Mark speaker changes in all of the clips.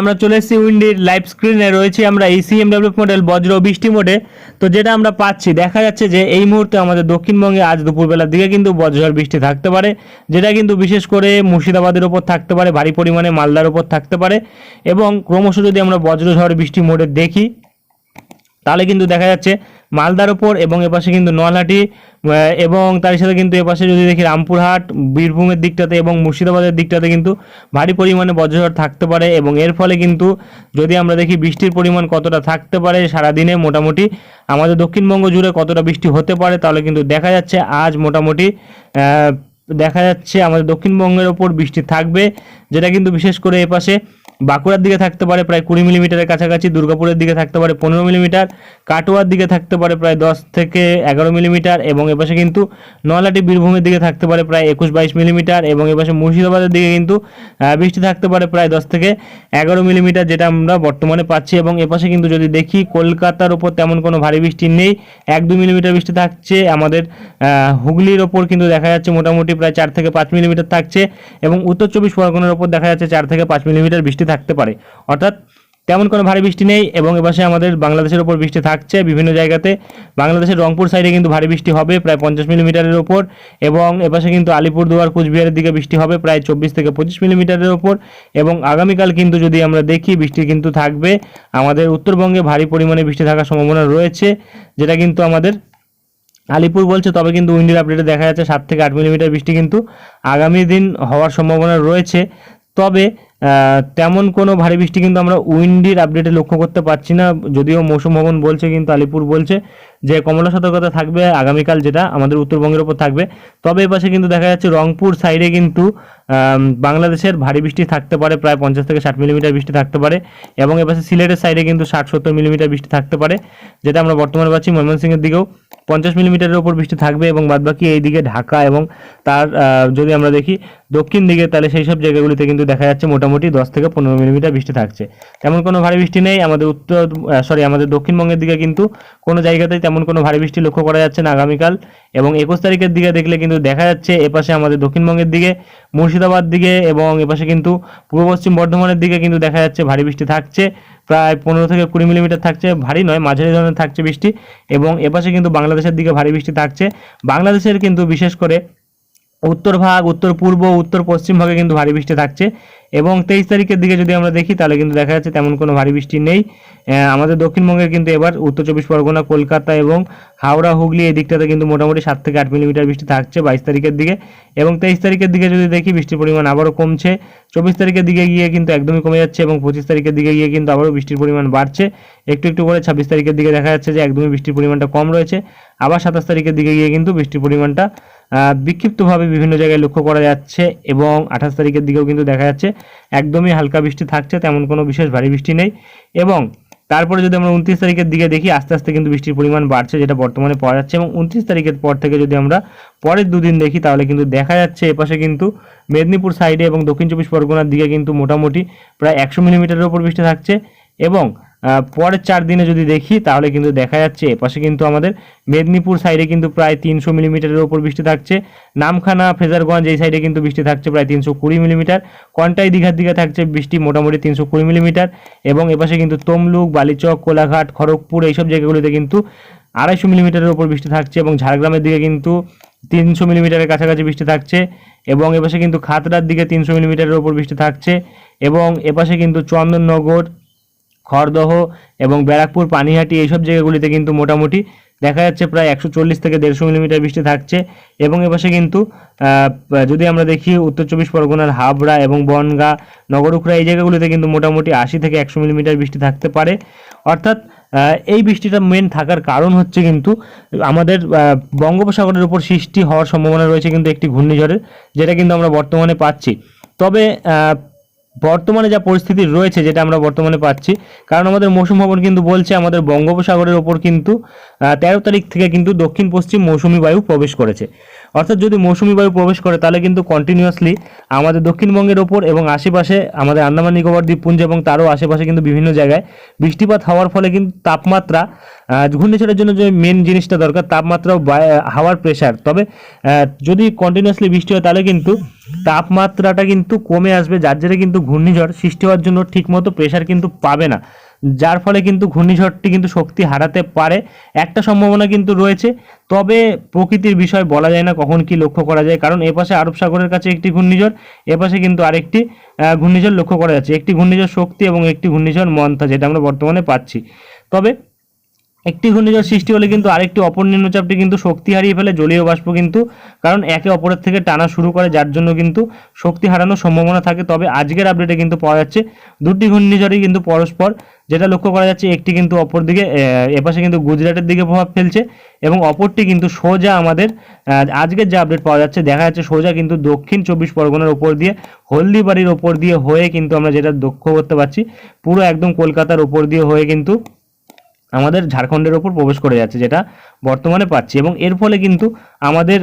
Speaker 1: আমরা চলে এসেছি উইন্ডির লাইভ স্ক্রিনে, রয়েছি আমরা এই সিএমডাব্লিউ মডেল বজ্র বৃষ্টি মোডে তো যেটা আমরা পাচ্ছি, দেখা যাচ্ছে যে এই মুহূর্তে আমাদের দক্ষিণবঙ্গে আজ দুপুরবেলার দিকে কিন্তু বজ্রঝড় বৃষ্টি থাকতে পারে, যেটা কিন্তু বিশেষ করে মুর্শিদাবাদের ওপর থাকতে পারে ভারী পরিমাণে মালদার ওপর থাকতে পারে। এবং ক্রমশ যদি আমরা বজ্রঝড় বৃষ্টি মোডে দেখি তাহলে কিন্তু দেখা যাচ্ছে মালদার ওপর এবং এপাশে কিন্তু নলহাটি এবং তার সাথে কিন্তু এপাশে যদি দেখি রামপুরহাট, বীরভূমের দিকটাতে এবং মুর্শিদাবাদের দিকটাতে কিন্তু ভারী পরিমাণে বজ্রঝড় থাকতে পারে এবং এর ফলে কিন্তু যদি আমরা দেখি বৃষ্টির পরিমাণ কতটা থাকতে পারে সারাদিনে মোটামুটি, আমাদের দক্ষিণবঙ্গ জুড়ে কতটা বৃষ্টি হতে পারে তাহলে কিন্তু দেখা যাচ্ছে আজ মোটামুটি দেখা যাচ্ছে আমাদের দক্ষিণবঙ্গের ওপর বৃষ্টি থাকবে, যেটা কিন্তু বিশেষ করে এপাশে বাঁকুড়ার দিকে থাকতে পারে প্রায় কুড়ি মিলিমিটারের কাছাকাছি, দুর্গাপুরের দিকে থাকতে পারে পনেরো মিলিমিটার, কাটোয়ার দিকে থাকতে পারে প্রায় দশ থেকে এগারো মিলিমিটার এবং এপাশে কিন্তু নলাটি বীরভূমের দিকে থাকতে পারে প্রায় একুশ বাইশ মিলিমিটার এবং এপাশে মুর্শিদাবাদের দিকে কিন্তু বৃষ্টি থাকতে পারে প্রায় দশ থেকে এগারো মিলিমিটার যেটা আমরা বর্তমানে পাচ্ছি এবং এপাশে কিন্তু যদি দেখি কলকাতার ওপর তেমন কোনো ভারী বৃষ্টি নেই, এক দু মিলিমিটার বৃষ্টি থাকছে, আমাদের হুগলির ওপর কিন্তু দেখা যাচ্ছে মোটামুটি প্রায় চার থেকে পাঁচ মিলিমিটার থাকছে এবং উত্তর চব্বিশ পরগনার ওপর দেখা যাচ্ছে চার থেকে পাঁচ মিলিমিটার বৃষ্টি থাকতে পারে। অর্থাৎ তেমন কোনো ভারী বৃষ্টি নেই এবং এপাশে আমাদের বাংলাদেশের ওপর বৃষ্টি থাকছে বিভিন্ন জায়গাতে। বাংলাদেশের রংপুর সাইডে কিন্তু ভারী বৃষ্টি হবে প্রায় পঞ্চাশ মিলিমিটারের ওপর এবং এপাশে কিন্তু আলিপুরদুয়ার, কুচবিহারের দিকে বৃষ্টি হবে প্রায় চব্বিশ থেকে পঁচিশ মিলিমিটারের ওপর এবং আগামীকাল কিন্তু যদি আমরা দেখি বৃষ্টি কিন্তু থাকবে। আমাদের উত্তরবঙ্গে ভারী পরিমাণে বৃষ্টি থাকার সম্ভাবনা রয়েছে, যেটা কিন্তু আমাদের আলিপুর বলছে, তবে কিন্তু উইন্ডের আপডেটে দেখা যাচ্ছে সাত থেকে আট মিলিমিটার বৃষ্টি কিন্তু আগামী দিন হওয়ার সম্ভাবনা রয়েছে। তবে তেমন কোনো ভারী বৃষ্টি কিন্তু আমরা উইন্ডির আপডেটে লক্ষ্য করতে পারছি না, যদিও মৌসুম ভবন বলছে কিন্তু আলিপুর বলছে। যে কমলা সতর্কতা থাকবে আগামীকাল যেটা আমাদের উত্তরবঙ্গের ওপর থাকবে। তবে এপাশে কিন্তু দেখা যাচ্ছে রংপুর সাইডে কিন্তু বাংলাদেশের ভারী বৃষ্টি থাকতে পারে, প্রায় পঞ্চাশ থেকে ষাট মিলিমিটার বৃষ্টি থাকতে পারে এবং এপাশে সিলেটের সাইডে কিন্তু ষাট সত্তর মিলিমিটার বৃষ্টি থাকতে পারে, যেটা আমরা বর্তমানে পাচ্ছি ময়মনসিংহের দিকেও। পঞ্চাশ মিলিমিটারের ওপর বৃষ্টি থাকবে এবং বাদবাকি এই দিকে ঢাকা এবং তার যদি আমরা দেখি দক্ষিণ দিকে, তাহলে সেই সব জায়গাগুলিতে কিন্তু দেখা যাচ্ছে মোটামুটি দশ থেকে পনেরো মিলিমিটার বৃষ্টি থাকছে। তেমন কোনো ভারী বৃষ্টি নেই, আমাদের উত্তর সরি আমাদের দক্ষিণবঙ্গের দিকে কিন্তু কোনো জায়গাতেই তেমন কোনো ভারী বৃষ্টি লক্ষ্য করা যাচ্ছে না আগামীকাল। এবং একুশ তারিখের দিকে দেখলে কিন্তু দেখা যাচ্ছে এপাশে আমাদের দক্ষিণবঙ্গের দিকে, মুর্শিদাবাদ দিকে এবং এপাশে কিন্তু পূর্ব পশ্চিম বর্ধমানের দিকে কিন্তু দেখা যাচ্ছে ভারী বৃষ্টি থাকছে। প্রায় পনেরো থেকে কুড়ি মিলিমিটার থাকছে, ভারী নয়, মাঝারি ধরনের থাকছে বৃষ্টি। এবং এপাশে কিন্তু বাংলাদেশের দিকে ভারী বৃষ্টি থাকছে। বাংলাদেশের কিন্তু বিশেষ করে উত্তর ভাগ, উত্তর পূর্ব, উত্তর পশ্চিম ভাগে কিন্তু ভারী বৃষ্টি থাকছে। এবং তেইশ তারিখের দিকে যদি আমরা দেখি, তাহলে কিন্তু দেখা যাচ্ছে তেমন কোনো ভারী বৃষ্টি নেই। আমাদের দক্ষিণবঙ্গের কিন্তু এবার উত্তর চব্বিশ পরগনা, কলকাতা এবং হাওড়া, হুগলি এই দিকটাতে কিন্তু মোটামুটি সাত থেকে আট মিলিমিটার বৃষ্টি থাকছে বাইশ তারিখের দিকে। এবং তেইশ তারিখের দিকে যদি দেখি, বৃষ্টির পরিমাণ আবারও কমছে। চব্বিশ তারিখের দিকে গিয়ে কিন্তু একদমই কমে যাচ্ছে এবং পঁচিশ তারিখের দিকে গিয়ে কিন্তু আবারও বৃষ্টির পরিমাণ বাড়ছে। একটু একটু করে ছাব্বিশ তারিখের দিকে দেখা যাচ্ছে যে একদমই বৃষ্টির পরিমাণটা কম রয়েছে। আবার সাতাশ তারিখের দিকে গিয়ে কিন্তু বৃষ্টির পরিমাণটা বিক্ষিপ্তভাবে বিভিন্ন জায়গায় লক্ষ্য করা যাচ্ছে এবং আঠাশ তারিখের দিকেও কিন্তু দেখা যাচ্ছে। একদমই হালকা বৃষ্টি থাকছে, তেমন কোনো বিশেষ ভারী বৃষ্টি নেই এবং তারপরে যদি আমরা উনত্রিশ তারিখের দিকে দেখি, আস্তে আস্তে কিন্তু বৃষ্টির পরিমাণ বাড়ছে যেটা বর্তমানে পাওয়া যাচ্ছে এবং উনত্রিশ তারিখের পর থেকে যদি আমরা পরের দুদিন দেখি, তাহলে কিন্তু দেখা যাচ্ছে এপাশে কিন্তু মেদিনীপুর সাইডে এবং দক্ষিণ চব্বিশ পরগনার দিকে কিন্তু মোটামুটি প্রায় একশো মিলিমিটারের ওপর বৃষ্টি থাকছে এবং পরের চার দিনে যদি দেখি, তাহলে কিন্তু দেখা যাচ্ছে এপাশে কিন্তু আমাদের মেদিনীপুর সাইডে কিন্তু প্রায় তিনশো মিলিমিটারের ওপর বৃষ্টি থাকছে। নামখানা ফ্রেজারগঞ্জ এই সাইডে কিন্তু বৃষ্টি থাকছে প্রায় তিনশো কুড়ি মিলিমিটার। কন্টাই দীঘার দিকে থাকছে বৃষ্টি মোটামুটি তিনশো কুড়ি মিলিমিটার এবং এপাশে কিন্তু তমলুক, বালিচক, কোলাঘাট, খড়গপুর এইসব জায়গাগুলিতে কিন্তু আড়াইশো মিলিমিটারের ওপর বৃষ্টি থাকছে এবং ঝাড়গ্রামের দিকে কিন্তু তিনশো মিলিমিটারের কাছাকাছি বৃষ্টি থাকছে এবং এপাশে কিন্তু খাতড়ার দিকে তিনশো মিলিমিটারের ওপর বৃষ্টি থাকছে এবং এপাশে কিন্তু চন্দননগর খড়দহ এবং ব্যারাকপুর, পানিহাটি এইসব জায়গাগুলিতে কিন্তু মোটামুটি দেখা যাচ্ছে প্রায় একশো চল্লিশ থেকে দেড়শো মিলিমিটার বৃষ্টি থাকছে। এবং এপাশে কিন্তু যদি আমরা দেখি উত্তর চব্বিশ পরগনার হাবড়া এবং বনগা নগরুখরা এই জায়গাগুলিতে কিন্তু মোটামুটি আশি থেকে একশো মিলিমিটার বৃষ্টি থাকতে পারে। অর্থাৎ এই বৃষ্টিটা মেন থাকার কারণ হচ্ছে কিন্তু আমাদের বঙ্গোপসাগরের উপর সৃষ্টি হওয়ার সম্ভাবনা রয়েছে কিন্তু একটি ঘূর্ণিঝড়ের, যেটা কিন্তু আমরা বর্তমানে পাচ্ছি। তবে বর্তমানে যা পরিস্থিতি রয়েছে, যেটা আমরা বর্তমানে পাচ্ছি, কারণ আমাদের মৌসুম ভবন কিন্তু বলছে আমাদের বঙ্গোপসাগরের ওপর কিন্তু তেরো তারিখ থেকে কিন্তু দক্ষিণ পশ্চিম মৌসুমি বায়ু প্রবেশ করেছে। অর্থাৎ যদি মৌসুমি বায়ু প্রবেশ করে, তাহলে কিন্তু কন্টিনিউয়াসলি আমাদের দক্ষিণবঙ্গের ওপর এবং আশেপাশে আমাদের আন্দামান, নিকোবর, দ্বীপপুঞ্জ এবং তারও আশেপাশে কিন্তু বিভিন্ন জায়গায় বৃষ্টিপাত হওয়ার ফলে কিন্তু তাপমাত্রা ঘূর্ণিঝড়ের জন্য যে মেন জিনিসটা দরকার তাপমাত্রা হাওয়ার প্রেশার তবে যদি কন্টিনিউয়াসলি বৃষ্টি হয়, তাহলে কিন্তু তাপমাত্রাটা কিন্তু কমে আসবে, যার জেরে কিন্তু ঘূর্ণিঝড় সৃষ্টি হওয়ার জন্য ঠিকমতো প্রেশার কিন্তু পাবে না। যার ফলে কিন্তু ঘূর্ণিঝড়টি কিন্তু শক্তি হারাতে পারে। একটা সম্ভাবনা কিন্তু রয়েছে। তবে প্রকৃতির বিষয় বলা যায় না কখন কি লক্ষ্য করা যায়। কারণ এপাশে আরব সাগরের কাছে একটি ঘূর্ণিঝড়, এপাশে কিন্তু আরেকটি ঘূর্ণিঝড় লক্ষ্য করা যাচ্ছে। একটি ঘূর্ণিঝড় শক্তি এবং একটি ঘূর্ণিঝড় মন্থা, যেটা আমরা বর্তমানে পাচ্ছি। তবে একটি ঘূর্ণিঝড় সৃষ্টি হলে কিন্তু আরেকটি অপর নিম্নচাপটি কিন্তু শক্তি হারিয়ে ফেলে জলীয় বাষ্প কিন্তু, কারণ একে অপরের থেকে টানা শুরু করে, যার জন্য কিন্তু শক্তি হারানোর সম্ভাবনা থাকে। তবে আজকের আপডেটে কিন্তু পাওয়া যাচ্ছে দুটি ঘূর্ণিঝড়ই কিন্তু পরস্পর, যেটা লক্ষ্য করা যাচ্ছে একটি কিন্তু অপর দিকে এপাশে কিন্তু গুজরাটের দিকে প্রভাব ফেলছে এবং অপরটি কিন্তু সোজা আমাদের আজকের যে আপডেট পাওয়া যাচ্ছে, দেখা যাচ্ছে সোজা কিন্তু দক্ষিণ চব্বিশ পরগনার ওপর দিয়ে, হলদিবাড়ির ওপর দিয়ে হয়ে কিন্তু আমরা যেটা লক্ষ্য করতে পারছি, পুরো একদম কলকাতার ওপর দিয়ে হয়ে কিন্তু আমাদের ঝাড়খণ্ডের ওপর প্রবেশ করে যাচ্ছে, যেটা বর্তমানে পাচ্ছি। এবং এর ফলে কিন্তু আমাদের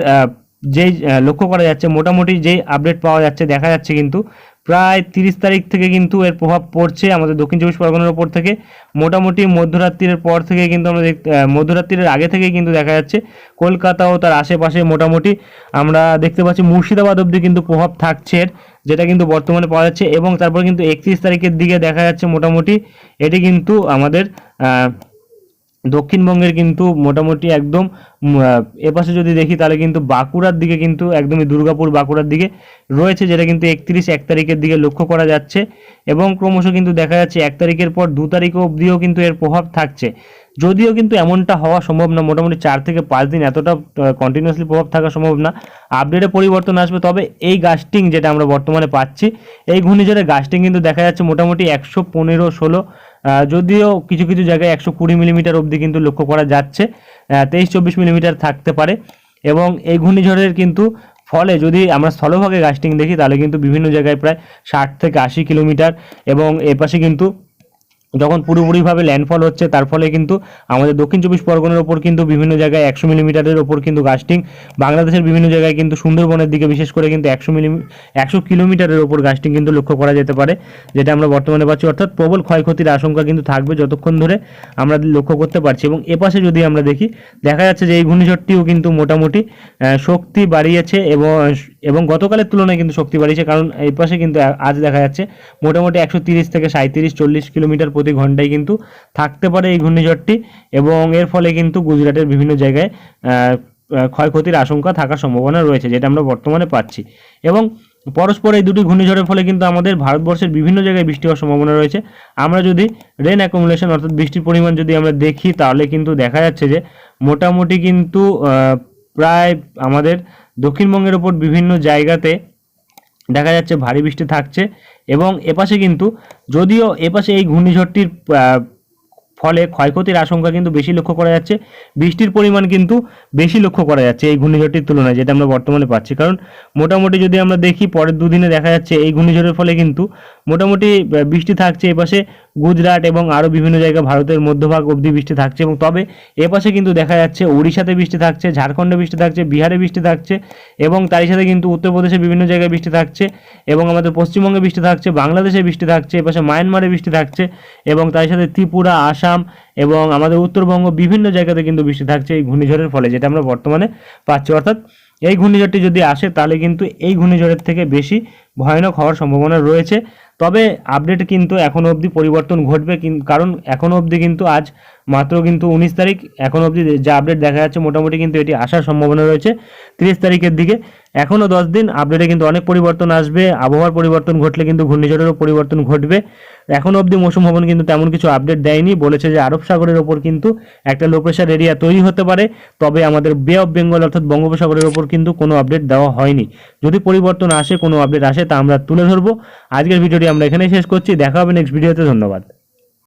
Speaker 1: যেই লক্ষ্য করা যাচ্ছে, মোটামুটি যেই আপডেট পাওয়া যাচ্ছে, দেখা যাচ্ছে কিন্তু প্রায় তিরিশ তারিখ থেকে কিন্তু এর প্রভাব পড়ছে আমাদের দক্ষিণ চব্বিশ পরগনার ওপর থেকে। মোটামুটি মধ্যরাত্রির পর থেকে কিন্তু আমরা মধ্যরাত্রির আগে থেকে কিন্তু দেখা যাচ্ছে, কলকাতা ও তার আশেপাশে মোটামুটি আমরা দেখতে পাচ্ছি মুর্শিদাবাদ অবধি কিন্তু প্রভাব থাকছে যেটা কিন্তু বর্তমানে পাওয়া যাচ্ছে। এবং তারপর কিন্তু একত্রিশ তারিখের দিকে দেখা যাচ্ছে মোটামুটি এটি কিন্তু আমাদের দক্ষিণবঙ্গের কিন্তু মোটামুটি একদম এপাশে যদি দেখি তাহলে কিন্তু বাঁকুড়ার দিকে কিন্তু একদমই দুর্গাপুর বাঁকুড়ার দিকে রয়েছে, যেটা কিন্তু একত্রিশ, এক তারিখের দিকে লক্ষ্য করা যাচ্ছে এবং ক্রমশ কিন্তু দেখা যাচ্ছে এক তারিখের পর দু তারিখ অবধিও কিন্তু এর প্রভাব থাকছে। যদিও কিন্তু এমনটা হওয়া সম্ভব না, মোটামুটি চার থেকে পাঁচ দিন এতটা কন্টিনিউয়াসলি প্রভাব থাকা সম্ভব না। আপডেটে পরিবর্তন আসবে, তবে এই গাস্টিং যেটা আমরা বর্তমানে পাচ্ছি, এই ঘূর্ণিঝড়ের গাস্টিং কিন্তু দেখা যাচ্ছে মোটামুটি একশো পনেরো, ষোলো যদিও কিছু কিছু জায়গায় একশো কুড়ি মিলিমিটার অবধি কিন্তু লক্ষ্য করা যাচ্ছে তেইশ চব্বিশ মিলিমিটার থাকতে পারে। এবং এই ঘূর্ণিঝড়ের কিন্তু ফলে যদি আমরা স্থলভাগে গাস্টিং দেখি, তাহলে কিন্তু বিভিন্ন জায়গায় প্রায় ষাট থেকে আশি কিলোমিটার এবং এপাশে কিন্তু যখন পুরোপুরিভাবে ল্যান্ডফল হচ্ছে, তার ফলে কিন্তু আমাদের দক্ষিণ চব্বিশ পরগনার ওপর কিন্তু বিভিন্ন জায়গায় একশো মিলিমিটারের ওপর কিন্তু গাস্টিং বাংলাদেশের বিভিন্ন জায়গায় কিন্তু সুন্দরবনের দিকে বিশেষ করে কিন্তু একশো মিলিমি একশো কিলোমিটারের ওপর গাস্টিং কিন্তু লক্ষ্য করা যেতে পারে, যেটা আমরা বর্তমানে পাচ্ছি। অর্থাৎ প্রবল ক্ষয়ক্ষতির আশঙ্কা কিন্তু থাকবে যতক্ষণ ধরে আমরা লক্ষ্য করতে পারছি এবং এপাশে যদি আমরা দেখি, দেখা যাচ্ছে যে এই ঘূর্ণিঝড়টিও কিন্তু মোটামুটি শক্তি বাড়িয়েছে এবং এবং গতকালের তুলনায় কিন্তু শক্তি বাড়িয়েছে, কারণ এই পাশে কিন্তু আজ দেখা যাচ্ছে মোটামুটি একশো তিরিশ থেকে সাঁত্রিশ চল্লিশ কিলোমিটার প্রতি ঘন্টায় কিন্তু থাকতে পারে এই ঘূর্ণিঝড়টি এবং এর ফলে কিন্তু গুজরাটের বিভিন্ন জায়গায় ক্ষয়ক্ষতির আশঙ্কা থাকার সম্ভাবনা রয়েছে, যেটা আমরা বর্তমানে পাচ্ছি। এবং পরস্পর এই দুটি ঘূর্ণিঝড়ের ফলে কিন্তু আমাদের ভারতবর্ষের বিভিন্ন জায়গায় বৃষ্টি হওয়ার সম্ভাবনা রয়েছে। আমরা যদি রেন অ্যাকুমুলেশন অর্থাৎ বৃষ্টির পরিমাণ যদি আমরা দেখি, তাহলে কিন্তু দেখা যাচ্ছে যে মোটামুটি কিন্তু প্রায় আমাদের দক্ষিণবঙ্গের ওপর বিভিন্ন জায়গাতে দেখা যাচ্ছে ভারী বৃষ্টি থাকছে এবং এপাশে কিন্তু যদিও এপাশে এই ঘূর্ণিঝড়টির ফলে ক্ষয়ক্ষতির আশঙ্কা কিন্তু বেশি লক্ষ্য করা যাচ্ছে, বৃষ্টির পরিমাণ কিন্তু বেশি লক্ষ্য করা যাচ্ছে এই ঘূর্ণিঝড়টির তুলনায়, যেটা আমরা বর্তমানে পাচ্ছি। কারণ মোটামুটি যদি আমরা দেখি, পরের দুদিনে দেখা যাচ্ছে এই ঘূর্ণিঝড়ের ফলে কিন্তু মোটামুটি বৃষ্টি থাকছে এপাশে গুজরাট এবং আরও বিভিন্ন জায়গা ভারতের মধ্যভাগ অবধি বৃষ্টি থাকছে এবং তবে এপাশে কিন্তু দেখা যাচ্ছে উড়িষ্যাতে বৃষ্টি থাকছে, ঝাড়খণ্ডে বৃষ্টি থাকছে, বিহারে বৃষ্টি থাকছে এবং তারই সাথে কিন্তু উত্তরপ্রদেশে বিভিন্ন জায়গায় বৃষ্টি থাকছে এবং আমাদের পশ্চিমবঙ্গে বৃষ্টি থাকছে, বাংলাদেশে বৃষ্টি থাকছে এপাশে মায়ানমারে বৃষ্টি থাকছে এবং তার সাথে ত্রিপুরা, আসাম এবং আমাদের উত্তরবঙ্গ বিভিন্ন জায়গাতে কিন্তু বৃষ্টি থাকছে এই ঘূর্ণিঝড়ের ফলে যেটা আমরা বর্তমানে পাচ্ছি। অর্থাৎ এই ঘূর্ণিঝড়টি যদি আসে তাহলে কিন্তু এই ঘূর্ণিঝড়ের থেকে বেশি ভয়ানক হওয়ার সম্ভাবনা রয়েছে। তবে আপডেট কিন্তু এখনও অবধি পরিবর্তন ঘটবে কারণ এখনও অবধি কিন্তু আজ মাত্র কিন্তু উনিশ তারিখ, এখনও অবধি যা আপডেট দেখা যাচ্ছে মোটামুটি কিন্তু এটি আসার সম্ভাবনা রয়েছে তিরিশ তারিখের দিকে। এখনও দশ দিন আপডেটে কিন্তু অনেক পরিবর্তন আসবে, আবহাওয়ার পরিবর্তন ঘটলে কিন্তু ঘূর্ণিঝড়েরও পরিবর্তন ঘটবে। এখনও অবধি মৌসুম ভবন কিন্তু তেমন কিছু আপডেট দেয়নি, বলেছে যে আরব সাগরের ওপর কিন্তু একটা লো প্রেশার এরিয়া তৈরি হতে পারে, তবে আমাদের বে অফ বেঙ্গল অর্থাৎ বঙ্গোপসাগরের ওপর কিন্তু কোনো আপডেট দেওয়া হয়নি। যদি পরিবর্তন আসে, কোনো আপডেট আসে তা আমরা তুলে ধরবো। আজকের ভিডিওটি আমরা এখানেই শেষ করছি। দেখা হবে নেক্সট ভিডিওতে ধন্যবাদ।